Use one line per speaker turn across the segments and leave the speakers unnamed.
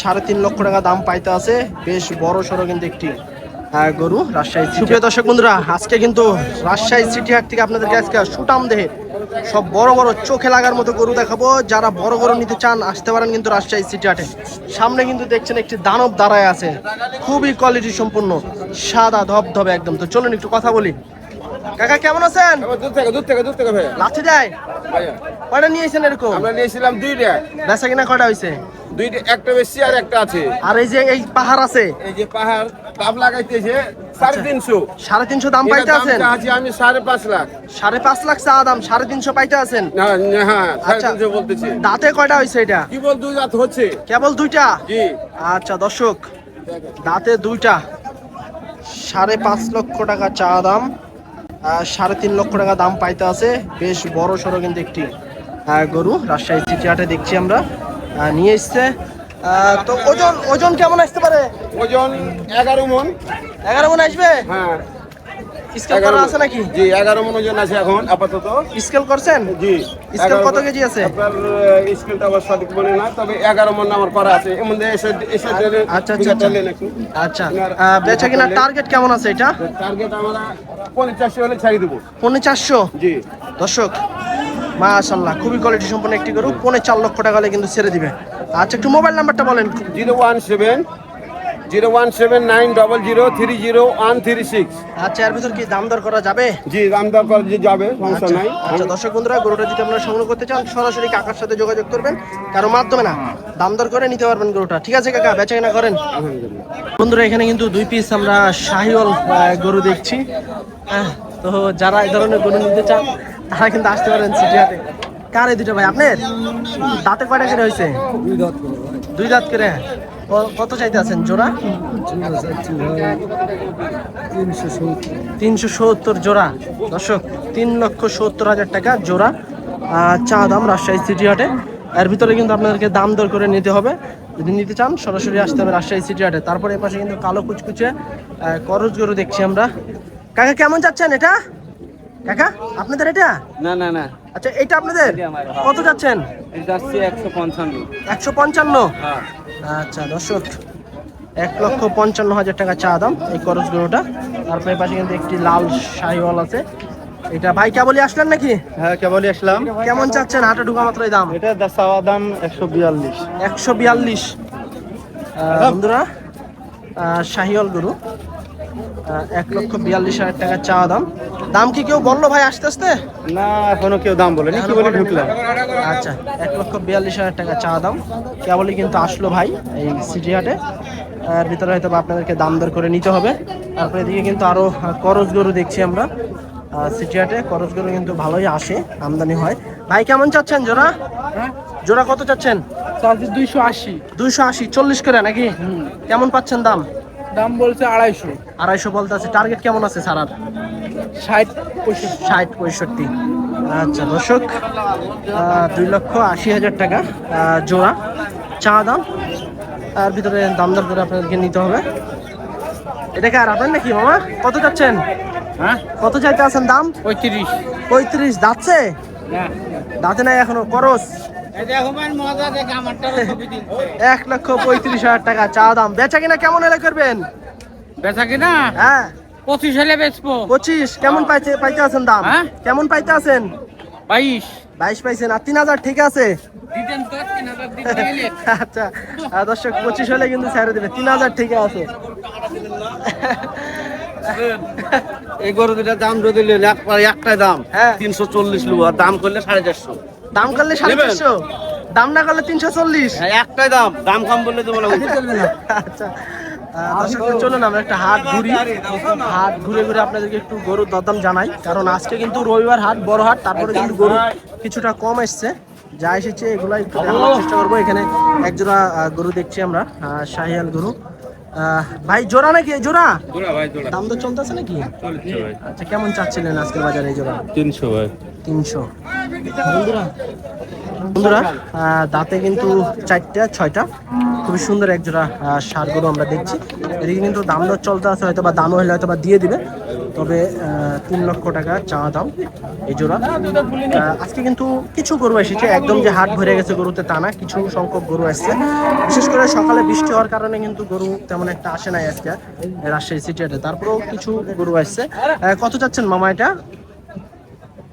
সাড়ে তিন লক্ষ টাকা দাম পাইতে আছে। বেশ বড় সড়ো কিন্তু একটি গরু রাজশাহী সুপ্রিয় দর্শক বন্ধুরা আজকে কিন্তু রাজশাহী সিটি হাট থেকে আপনাদেরকে আজকে সুটাম দেহে সব বড় বড় চোখে লাগার মতো গরু দেখাবো। যারা বড় গরু নিতে চান আসতে পারেন কিন্তু রাজশাহী সিটি হাটে। সামনে কিন্তু দেখছেন একটি দানব দাঁড়ায় আছে। খুবই কোয়ালিটি সম্পূর্ণ সাদা ধবধবে একদম। তো চলুন একটু কথা বলি। কাকা কেমন আছেন?
দূর থেকে দূর থেকে দূর থেকে ভাইয়া।
লাঠি দেয়? কয়টা নিয়েছেন এরকম?
আমরা নিয়েছিলাম দুইটা।
বেচা কিনা কয়টা হয়েছে
দুইটা একটা বেশি আর একটা আছে।
আর এই যে এই পাহাড় আছে?
এই যে পাহাড় তাপ লাগাইতেছে সাড়ে তিনশো।
সাড়ে তিনশো দাম পাইতে আছেন?
আমি সাড়ে পাঁচ লাখ।
সাড়ে পাঁচ লাখ চা দাম সাড়ে তিনশো পাইতে আছেন?
হ্যাঁ
আচ্ছা।
বলতেছি।
দাঁতে কয়টা হয়েছে এটা?
কি বল দুই রাত হচ্ছে।
কেবল দুইটা?
জি।
আচ্ছা দর্শক দাঁতে দুইটা। সাড়ে পাঁচ লক্ষ টাকা চা দাম সাড়ে তিন লক্ষ টাকা দাম পাইতে আছে। বেশ বড় সড়ো কিন্তু একটি গরু। রাজশাহী সিটি হাটে দেখছি আমরা। নিয়ে এসছে। তো ওজন ওজন কেমন আসতে পারে?
ওজন এগারো মন।
এগারো মন আসবে?
হ্যাঁ।
স্কেল করা আছে নাকি?
জি এগারো মন ওজন আছে এখন আপাতত।
স্কেল করছেন?
জি
স্কেল কত কেজি আছে?
আপনার স্কেলটা আবার সঠিক মনে না তবে এগারো মন আমার করা আছে। এর মধ্যে এসে এসে
আচ্ছা, আচ্ছা, আচ্ছা। আচ্ছা। বেচা কিনা টার্গেট কেমন আছে এটা?
টার্গেট আমরা পঞ্চাশি হলে ছাড়ি দেবো।
পৌনে চারশো
জি।
দর্শক মাশাল্লাহ খুবই কোয়ালিটি সম্পন্ন একটি গরু পৌনে চার লক্ষ টাকা হলে কিন্তু ছেড়ে দিবে। আচ্ছা একটু মোবাইল নাম্বারটা বলেন।
Zero one seven zero one seven nine double zero three zero one three six.
আচ্ছা এর ভিতর কি দাম দর করা যাবে?
জি দাম দর করে যে যাবে সমস্যা
আচ্ছা
নাই।
আচ্ছা দর্শক বন্ধুরা গরুটা যদি আপনারা সংগ্রহ করতে চান সরাসরি কাকার সাথে যোগাযোগ করবেন। কারও মাধ্যমে না দাম দর করে নিতে পারবেন গরুটা। ঠিক আছে কাকা বেচা কেনা করেন।
আলহামদুলিল্লাহ।
বন্ধুরা এখানে কিন্তু দুই পিস আমরা শাহিওয়াল গরু দেখছি। তো যারা এই ধরনের গরু নিতে চান তারা কিন্তু আসতে পারেন সিটি হাটে কার এই দুটো ভাই? আপনার? দাঁতে কয়টা করে হয়েছে? দুই দাঁত করে। কত চাইতে আছেন? জোড়া? তিনশো সত্তর জোড়া। দর্শক তিন লক্ষ সত্তর হাজার টাকা জোড়া চা দাম রাজশাহী সিটি হাটে। এর ভিতরে কিন্তু আপনাদেরকে দাম দর করে নিতে হবে। যদি নিতে চান সরাসরি আসতে হবে রাজশাহী সিটি হাটে। তারপরে এ পাশে কিন্তু কালো কুচকুচে করজ গরু দেখছি আমরা। কাকা কেমন যাচ্ছেন এটা? কাকা আপনাদের এটা?
না না না।
আচ্ছা এটা আপনাদের? কত যাচ্ছেন?
এটা যাচ্ছে একশো পঞ্চান্ন।
একশো পঞ্চান্ন?
হ্যাঁ।
আচ্ছা দর্শক এক লক্ষ পঞ্চান্ন হাজার টাকা চা দাম এই করজ গরুটা তারপরে পাশে কিন্তু একটি লাল শাহিওয়াল আছে। এটা ভাই কেবলই আসলেন নাকি?
হ্যাঁ কেবলই আসলাম।
কেমন চাচ্ছেন? হাটে ঢুকা মাত্রই দাম?
এটা দা চাওয়া দাম একশো বিয়াল্লিশ।
একশো বিয়াল্লিশ। বন্ধুরা আহ, শাহিওয়াল গরু। এক লক্ষ বিয়াল্লিশ হাজার টাকা চা দাম। দাম কি কেউ বলল ভাই আস্তে আস্তে?
না এখনও কেউ দাম বলেনি। কি বলে ঢুকলাম?
আচ্ছা এক লক্ষ বিয়াল্লিশ হাজার টাকা চা দাম। কেবলই কিন্তু আসলো ভাই এই সিটি হাটে। এর ভিতরে হয়তো আপনাদেরকে দাম দর করে নিতে হবে। তারপরে এদিকে কিন্তু আরও আহ, করজ গরু দেখছি আমরা। সিটি হাটে করজ গরু কিন্তু ভালোই আসে আমদানি হয়। ভাই কেমন চাচ্ছেন জোড়া? জোড়া কত চাচ্ছেন?
দুইশো আশি।
দুইশো আশি চল্লিশ করে নাকি? কেমন পাচ্ছেন দাম?
দাম বলছে আড়াইশো।
আড়াইশো বলতে আছে। টার্গেট কেমন আছে সারার?
ষাট
ষাট পঁয়ষট্টি। আচ্ছা দর্শক দুই লক্ষ আশি হাজার টাকা জোড়া। চা দাম তার ভিতরে দাম দর করে আপনাদেরকে নিতে হবে। এটা কি আর আপনার নাকি মামা? কত যাচ্ছেন
হ্যাঁ?
কত চাইতে আছেন দাম?
পঁয়ত্রিশ।
পঁয়ত্রিশ যাচ্ছে
না।
দাঁতে নাই এখনও করস
দেখো ভাই মজা দেখে আমারটা
এক লক্ষ পঁয়ত্রিশ হাজার টাকা চা দাম। বেচা কিনা কেমন এলে করবেন?
বেচা কিনা?
হ্যাঁ।
পঁচিশ হলে বেচবো।
পঁচিশ কেমন পাইতে পাইতে আছেন দাম?
হ্যাঁ?
কেমন পাইতে আছেন?
বাইশ।
বাইশ পাইছেন আর তিন হাজার ঠিক আছে? আচ্ছা দর্শক পঁচিশ হলে কিন্তু ছেড়ে দেবে। তিন হাজার ঠিক আছে।
এই গরু দুটা দাম যদি একটাই দাম।
হ্যাঁ।
তিনশো চল্লিশ লু আর দাম করলে সাড়ে চারশো।
দাম করলে সাড়ে? চারশো? দাম না করলে তিনশো চল্লিশ?
হ্যাঁ, একটাই দাম। দাম কম বললে তো বলা
আচ্ছা। চলুন আমরা একটা হাট ঘুরি। হাট ঘুরে ঘুরে আপনাদেরকে একটু গরুর দরদাম জানাই। কারণ আজকে কিন্তু রবিবার হাট বড় হাট তারপরে কিন্তু গরু কিছুটা কম এসছে। যা এসেছে এগুলো একটু দেখানোর চেষ্টা করব। এখানে এক জোড়া গরু দেখছি আমরা শাহিয়াল গরু। ভাই জোড়া নাকি? জোড়া? দাম তো চলতেছে নাকি? আচ্ছা কেমন চাচ্ছিলেন আজকের বাজারে এই জোড়া?
তিনশো ভাই।
তিনশো। বন্ধুরা বন্ধুরা দাঁতে কিন্তু চারটা ছয়টা। খুবই সুন্দর এক জোড়া আহ, ষাঁড় গরু আমরা দেখছি। এদিকে কিন্তু দাম দর চলতে আছে হয়তো বা দাম হলে হয়তো বা দিয়ে দিবে। তবে তিন লক্ষ টাকা চাওয়া দাম এই জোড়া। আজকে কিন্তু কিছু গরু এসেছে একদম যে হাট ভরে গেছে গরুতে তা না কিছু সংখ্যক গরু আসছে। বিশেষ করে সকালে বৃষ্টি হওয়ার কারণে কিন্তু গরু তেমন একটা আসে নাই আজকে রাজশাহী সিটিতে তারপরেও কিছু গরু আসছে। কত চাচ্ছেন মামা এটা?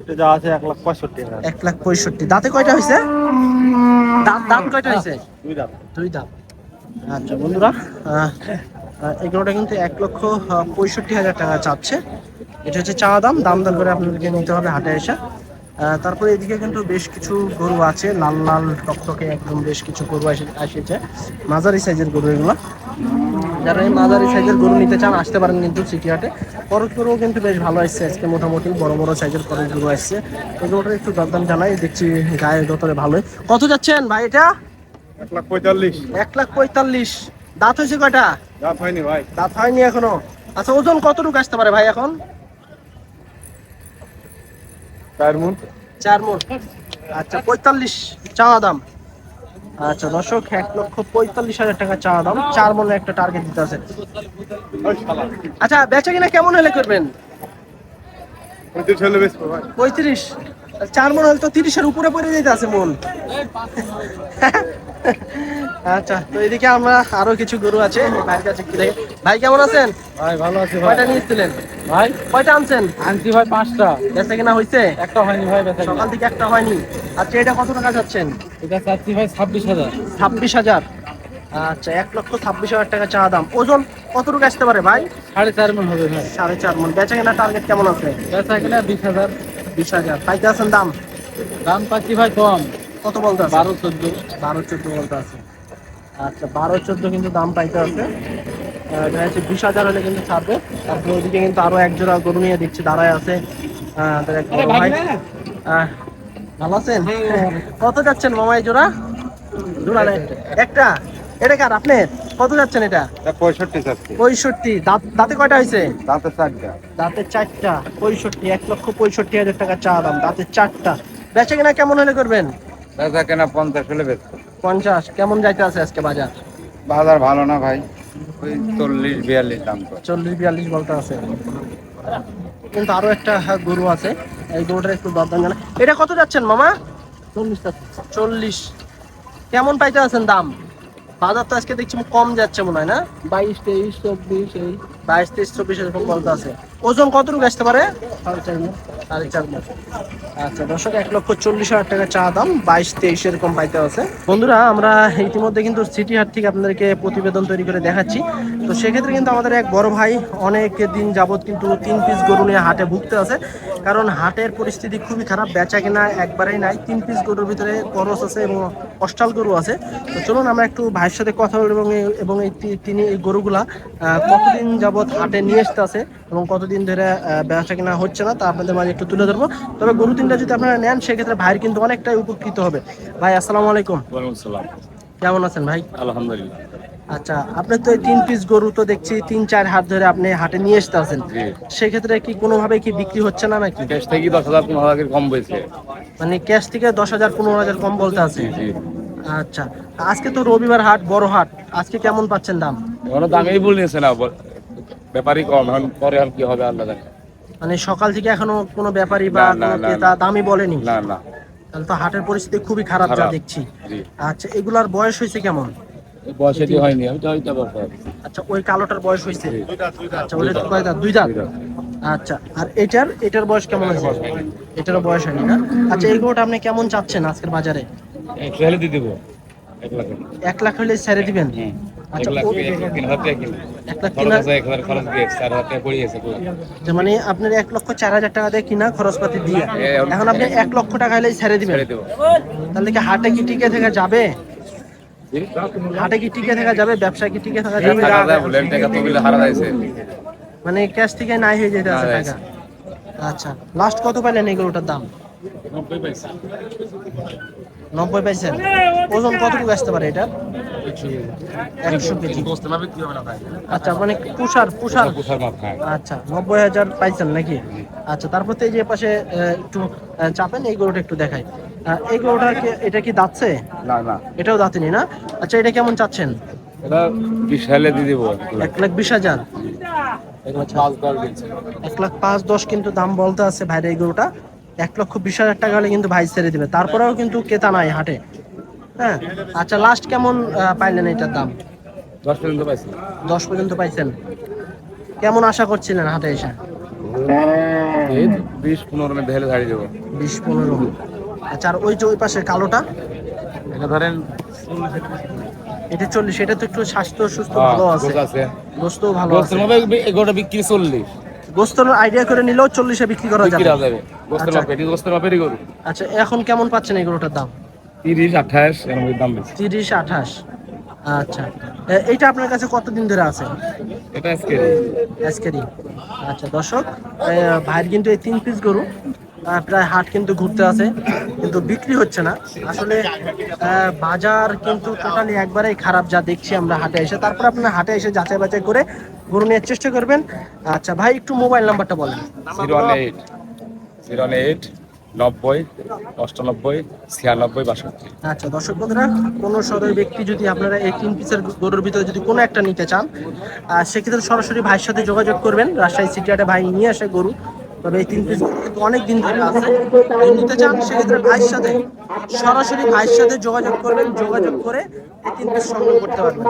এটা যা আছে এক লাখ পঁয়ষট্টি
এক লাখ পঁয়ষট্টি। দাঁতে কয়টা হয়েছে? দাঁত দাঁত কয়টা হয়েছে?
দুই দাম
দুই দাঁত। আচ্ছা বন্ধুরা এগুলোটা কিন্তু এক লক্ষ পঁয়ষট্টি হাজার টাকা চাচ্ছে। এটা হচ্ছে চাওয়া দাম। দাম দাম করে আপনাদেরকে নিতে হবে হাটে এসে। তারপরে এদিকে কিন্তু বেশ কিছু গরু আছে। লাল লাল টকটকে একদম বেশ কিছু গরু এসেছে মাঝারি সাইজের গরু এগুলো। যারা এই মাঝারি সাইজের গরু নিতে চান আসতে পারেন কিন্তু সিটি হাটে। খরচ গরুও কিন্তু বেশ ভালো আসছে আজকে মোটামুটি বড় বড় সাইজের গরু আসছে। এগুলোটা একটু দরদাম জানাই দেখছি গায়ে দতরে ভালোই। কত যাচ্ছেন ভাই এটা?
এক লাখ পঁয়তাল্লিশ।
এক লাখ পঁয়তাল্লিশ। দাঁত হয়েছে কয়টা?
দাঁত হয়নি ভাই।
দাঁত হয়নি এখনও? আচ্ছা ওজন কতটুকু আসতে পারে ভাই এখন?
চার মন
চার মন আচ্ছা পঁয়তাল্লিশ চাওয়া দাম। আচ্ছা দর্শক, এক লক্ষ পঁয়তাল্লিশ হাজার টাকা চাওয়া দাম। চার মনে একটা টার্গেট দিতে আছে। আচ্ছা বেচা কিনা কেমন হলে করবেন?
পঁয়ত্রিশ।
চার মন হলে তো তিরিশের উপরে পড়ে যেতে আছে মন আচ্ছা তো এদিকে আমরা আরও কিছু গরু আছে ভাইয়ের কাছে কি দেখে। ভাই কেমন আছেন?
ভাই ভালো আছে ভাই।
কয়টা নিয়েছিলেন
ভাই?
কয়টা আনছেন?
আনছি ভাই পাঁচটা।
বেচা কিনা হয়েছে
একটা হয়নি ভাই বেচা
সকাল থেকে একটা হয়নি। আচ্ছা এটা কত টাকা যাচ্ছেন?
এটা চাচ্ছি ভাই ছাব্বিশ হাজার।
ছাব্বিশ হাজার। আচ্ছা এক লক্ষ ছাব্বিশ হাজার টাকা চা দাম। ওজন কতটুকু আসতে পারে ভাই?
সাড়ে চার মন হবে ভাই।
সাড়ে চার মন। বেচা কেনা টার্গেট কেমন আছে?
বেচা কিনা বিশ হাজার।
বিশ হাজার। পাইতে আছেন দাম?
দাম পাচ্ছি ভাই কম।
কত বলতে
বারো চোদ্দ।
বারো চোদ্দ বলতে আছে। আচ্ছা বারো চোদ্দ কিন্তু দাম পাইতে আছে। বিশ হাজার হলে কিন্তু ছাড়বে। তারপরে ওদিকে কিন্তু আরও এক জোড়া গরু নিয়ে দিচ্ছে দাঁড়ায় আছে। ভালো আছেন? কত যাচ্ছেন মামাই জোড়া? জোড়া একটা। এটা কার আপনার? কত যাচ্ছেন এটা?
পঁয়ষট্টি
পঁয়ষট্টি। দাঁত দাঁতে কয়টা হয়েছে?
দাঁতে চারটা।
দাঁতের চারটা। পঁয়ষট্টি এক লক্ষ পঁয়ষট্টি হাজার টাকা চা দাম। দাঁতের চারটা। বেচা কিনা কেমন হলে করবেন?
বেচা কেনা পঞ্চাশ হলে বেশ
পঞ্চাশ কেমন যাইতে আছে আজকে বাজার?
বাজার ভালো না ভাই। ওই চল্লিশ বিয়াল্লিশ দাম
চল্লিশ বিয়াল্লিশ বলতে আছে। কিন্তু আরও একটা হ্যাঁ, গরু আছে। এই গরুটার একটু দরদাম জানা এটা কত যাচ্ছেন মামা? চল্লিশ চল্লিশ। কেমন পাইতে আছেন দাম? বাজার তো আজকে দেখছি কম যাচ্ছে মনে হয় না?
বাইশ তেইশ চব্বিশ এই।
বাইশ তেইশ চব্বিশ এরকম বলতে আছে। ওজন কতটুকু আসতে পারে? সাড়ে চার সাড়ে চার মাস আচ্ছা দর্শক, এক লক্ষ চল্লিশ হাজার টাকা চা দাম, বাইশ তেইশ এরকম পাইতে আছে। বন্ধুরা, আমরা ইতিমধ্যে কিন্তু সিটি হাট থেকে আপনাদেরকে প্রতিবেদন তৈরি করে দেখাচ্ছি। তো সেক্ষেত্রে কিন্তু আমাদের এক বড় ভাই অনেক দিন যাবত কিন্তু তিন পিস গরু নিয়ে হাটে ভুগতে আছে। কারণ হাটের পরিস্থিতি খুবই খারাপ, বেচা কেনা একবারেই নাই। তিন পিস গরুর ভিতরে করস আছে এবং অষ্টাল গরু আছে। তো চলুন, আমরা একটু ভাইয়ের সাথে কথা বলব এবং এই- তিনি এই গরুগুলা কতদিন যাবত হাটে নিয়ে আসতে আছে এবং কতদিন ধরে বেচা কেনা হচ্ছে না তা আপনাদের মাঝে একটু তুলে ধরবো। তবে গরু তিনটা যদি আপনারা নেন সেক্ষেত্রে ভাইয়ের কিন্তু অনেকটাই উপকৃত হবে। ভাই আসসালামু আলাইকুম। কেমন আছেন ভাই?
আলহামদুলিল্লাহ।
আচ্ছা আপনি তো তিন পিস গরু তো দেখছি তিন চার হাত ধরে আপনি হাটে নিয়ে আসতে আছেন সেক্ষেত্রে কি কোনোভাবে কি বিক্রি হচ্ছে না নাকি?
ক্যাশ থেকে দশ হাজার পনেরো হাজার কম বলছে
মানে ক্যাশ থেকে দশ হাজার পনেরো হাজার কম বলতে আছে।
জি
আচ্ছা আজকে তো রবিবার হাট বড় হাট। আজকে কেমন পাচ্ছেন দাম?
এখনও দামেই বলে নিয়েছে না ব্যাপারই কম। এখন পরে আর কি হবে আল্লাহ জানে।
মানে সকাল থেকে এখনও কোনো ব্যাপারী বা কোনো ক্রেতা। দামই বলেনি।
না না।
তাহলে তো হাটের পরিস্থিতি খুবই খারাপ যা দেখছি। আচ্ছা এগুলার বয়স হয়েছে কেমন?
বয়স হয়নি আমি তো
আচ্ছা ওই কালোটার বয়স হয়েছে? আচ্ছা ওইটা কয় দাঁত? দুই দাঁত? আচ্ছা আর এটার এটার বয়স কেমন আছে এটারও বয়স হয়নি না? আচ্ছা এই আপনি কেমন চাচ্ছেন আজকের বাজারে?
একশো দিয়ে দেবো। এক লাখ।
এক লাখ হলে ছেড়ে দিবেন? আচ্ছা। যে মানে আপনার এক লক্ষ চার হাজার টাকা দিয়ে কিনা খরচপাতি দিয়ে।
এখন-
আপনি এক লক্ষ টাকা হলেই ছেড়ে দিবেন।
দেবো।
তাহলে কি হাটে কি টিকে থাকা যাবে? হাটে কি টিকে থাকা যাবে? ব্যবসায় কি টিকে থাকা যাবে? মানে ক্যাশ থেকে নাই হয়ে যেতে আছে টাকা? আচ্ছা লাস্ট কত পাইলেন এই গরুটার দাম
নব্বই
পাইছেন ওজন কতটুকু আসতে পারে এটা? একশো কেজি। আচ্ছা মানে পুষার পুষার আচ্ছা নব্বই হাজার পাইছেন নাকি? আচ্ছা তারপর তো এই যে পাশে একটু চাপেন এই গরুটা একটু দেখাই। এই গরুটা কি- এটা কি দাঁতছে?
না না।
এটাও দাঁতেনি না? আচ্ছা এটা কেমন চাচ্ছেন?
এটা বিশ হাইলে দিয়ে দিব
এক লাখ বিশ হাজার? এক লাখ পাঁচ দশ কিন্তু দাম বলতে আছে ভাইয়ের এই গরুটা। এক লক্ষ বিশ হাজার টাকা হলে কিন্তু ভাই ছেড়ে দিবে। তারপরেও কিন্তু ক্রেতা নাই হাটে। হ্যাঁ? আচ্ছা লাস্ট কেমন পাইলেন এটার দাম?
দশ পর্যন্ত পাইছি।
দশ পর্যন্ত পাইছেন। কেমন আশা করছিলেন হাটে এসে?
বিশ পনেরো মিনিট হেলে ছাড়িয়ে দেবো।
বিশ পনেরো। আচ্ছা আর ওই যে ওই পাশে কালোটা?
এটা ধরেন
এটা চল্লিশ এটা তো একটু স্বাস্থ্য সুস্থ
হ্যাঁ,
ভালো আছে। গোস্ত ভালো আছে।
এগুলোটা বিক্রি চল্লিশ।
গোস্তর আইডিয়া করে নিলেও চল্লিশে বিক্রি করা যাবে।
যাবে। গোস্তের
আচ্ছা।
মাপে এটি গোস্তের মাপেরই গরু।
আচ্ছা এখন কেমন পাচ্ছেন এই গরুটার দাম?
তিরিশ আঠাশ এরকম দাম বেশি।
তিরিশ আঠাশ। আচ্ছা। এটা এইটা আপনার কাছে কতদিন ধরে আছে?
এটা আজকে
আজকেরই। আচ্ছা দর্শক ভাইয়ের কিন্তু এই তিন পিস গরু। প্রায় হাট কিন্তু ঘুরতে আছে কিন্তু বিক্রি হচ্ছে না। আসলে বাজার কিন্তু টোটালি একবারেই খারাপ যা দেখছি আমরা হাটে এসে। তারপর আপনার হাটে এসে যাচাই বাছাই করে গরু নেওয়ার চেষ্টা করবেন। আচ্ছা ভাই একটু মোবাইল নাম্বারটা বলেন।
জিরো এইট জিরো এইট নব্বই অষ্টানব্বই ছিয়ানব্বই বাষট্টি।
আচ্ছা দর্শক বন্ধুরা কোনো সদয় ব্যক্তি যদি আপনারা এই তিন পিসের গরুর ভিতরে যদি কোনো একটা নিতে চান সেক্ষেত্রে সরাসরি ভাইয়ের সাথে যোগাযোগ করবেন। রাজশাহী সিটি হাটে ভাই নিয়ে আসে গরু। তবে এই তিন পিস অনেক দিন ধরে আছে। নিতে চান সেক্ষেত্রে ভাইয়ের সাথে সরাসরি ভাইয়ের সাথে যোগাযোগ করবেন, যোগাযোগ করে এই তিন পিস সংগ্রহ করতে পারবেন।